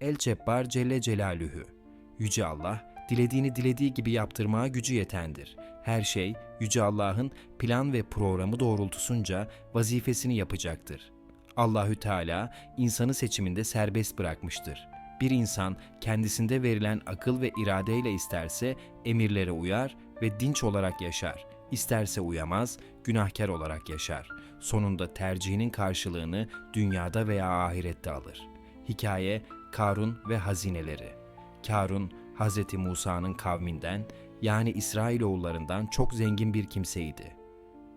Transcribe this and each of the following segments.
El Cebbar Celle Celaluhu. Yüce Allah, dilediğini dilediği gibi yaptırmaya gücü yetendir. Her şey Yüce Allah'ın plan ve programı doğrultusunca vazifesini yapacaktır. Allahü Teala insanı seçiminde serbest bırakmıştır. Bir insan kendisinde verilen akıl ve iradeyle isterse emirlere uyar ve dinç olarak yaşar. İsterse uyamaz, günahkar olarak yaşar. Sonunda tercihinin karşılığını dünyada veya ahirette alır. Hikaye Karun ve hazineleri. Karun, Hz. Musa'nın kavminden yani İsrailoğullarından çok zengin bir kimseydi.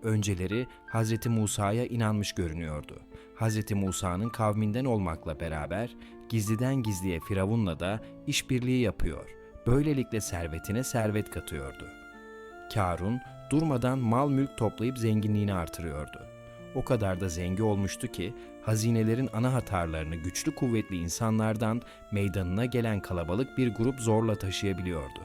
Önceleri Hz. Musa'ya inanmış görünüyordu. Hz. Musa'nın kavminden olmakla beraber gizliden gizliye Firavun'la da işbirliği yapıyor. Böylelikle servetine servet katıyordu. Karun durmadan mal mülk toplayıp zenginliğini artırıyordu. O kadar da zengin olmuştu ki hazinelerin ana hatarlarını güçlü kuvvetli insanlardan meydanına gelen kalabalık bir grup zorla taşıyabiliyordu.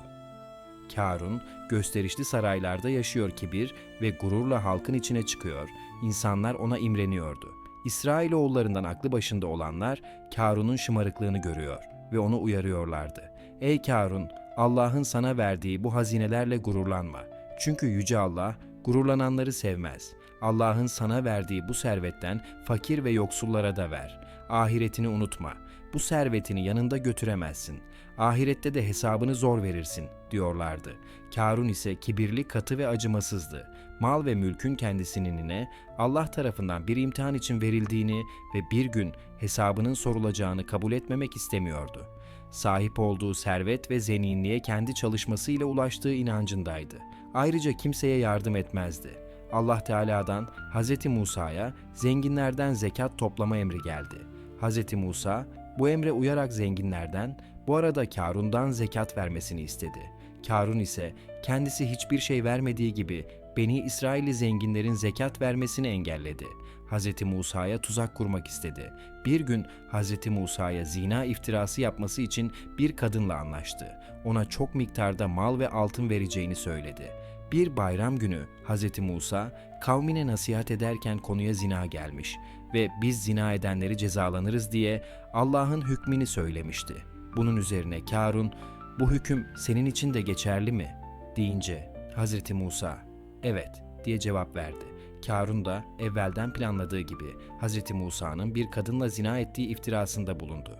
Karun gösterişli saraylarda yaşıyor kibir ve gururla halkın içine çıkıyor. İnsanlar ona imreniyordu. İsrailoğullarından aklı başında olanlar Karun'un şımarıklığını görüyor ve onu uyarıyorlardı. Ey Karun, Allah'ın sana verdiği bu hazinelerle gururlanma. Çünkü yüce Allah gururlananları sevmez. Allah'ın sana verdiği bu servetten fakir ve yoksullara da ver. Ahiretini unutma. Bu servetini yanında götüremezsin. Ahirette de hesabını zor verirsin diyorlardı. Karun ise kibirli, katı ve acımasızdı. Mal ve mülkün kendisininine Allah tarafından bir imtihan için verildiğini ve bir gün hesabının sorulacağını kabul etmemek istemiyordu. Sahip olduğu servet ve zenginliğe kendi çalışmasıyla ulaştığı inancındaydı. Ayrıca kimseye yardım etmezdi. Allah Teala'dan Hz. Musa'ya zenginlerden zekat toplama emri geldi. Hz. Musa bu emre uyarak zenginlerden, bu arada Karun'dan zekat vermesini istedi. Karun ise kendisi hiçbir şey vermediği gibi Beni İsrailli zenginlerin zekat vermesini engelledi. Hz. Musa'ya tuzak kurmak istedi. Bir gün Hz. Musa'ya zina iftirası yapması için bir kadınla anlaştı. Ona çok miktarda mal ve altın vereceğini söyledi. Bir bayram günü Hz. Musa kavmine nasihat ederken konuya zina gelmiş ve biz zina edenleri cezalanırız diye Allah'ın hükmünü söylemişti. Bunun üzerine Karun, bu hüküm senin için de geçerli mi? deyince Hz. Musa, evet diye cevap verdi. Karun da evvelden planladığı gibi Hz. Musa'nın bir kadınla zina ettiği iftirasında bulundu.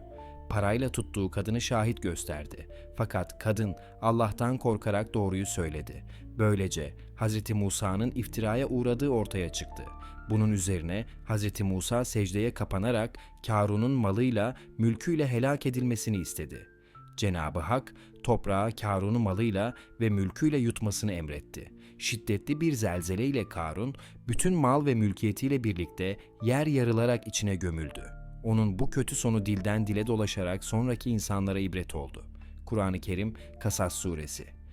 Parayla tuttuğu kadını şahit gösterdi. Fakat kadın Allah'tan korkarak doğruyu söyledi. Böylece Hz. Musa'nın iftiraya uğradığı ortaya çıktı. Bunun üzerine Hz. Musa secdeye kapanarak Karun'un malıyla, mülküyle helak edilmesini istedi. Cenabı Hak toprağı Karun'u malıyla ve mülküyle yutmasını emretti. Şiddetli bir zelzeleyle Karun bütün mal ve mülkiyetiyle birlikte yer yarılarak içine gömüldü. Onun bu kötü sonu dilden dile dolaşarak sonraki insanlara ibret oldu. Kur'an-ı Kerim Kasas Suresi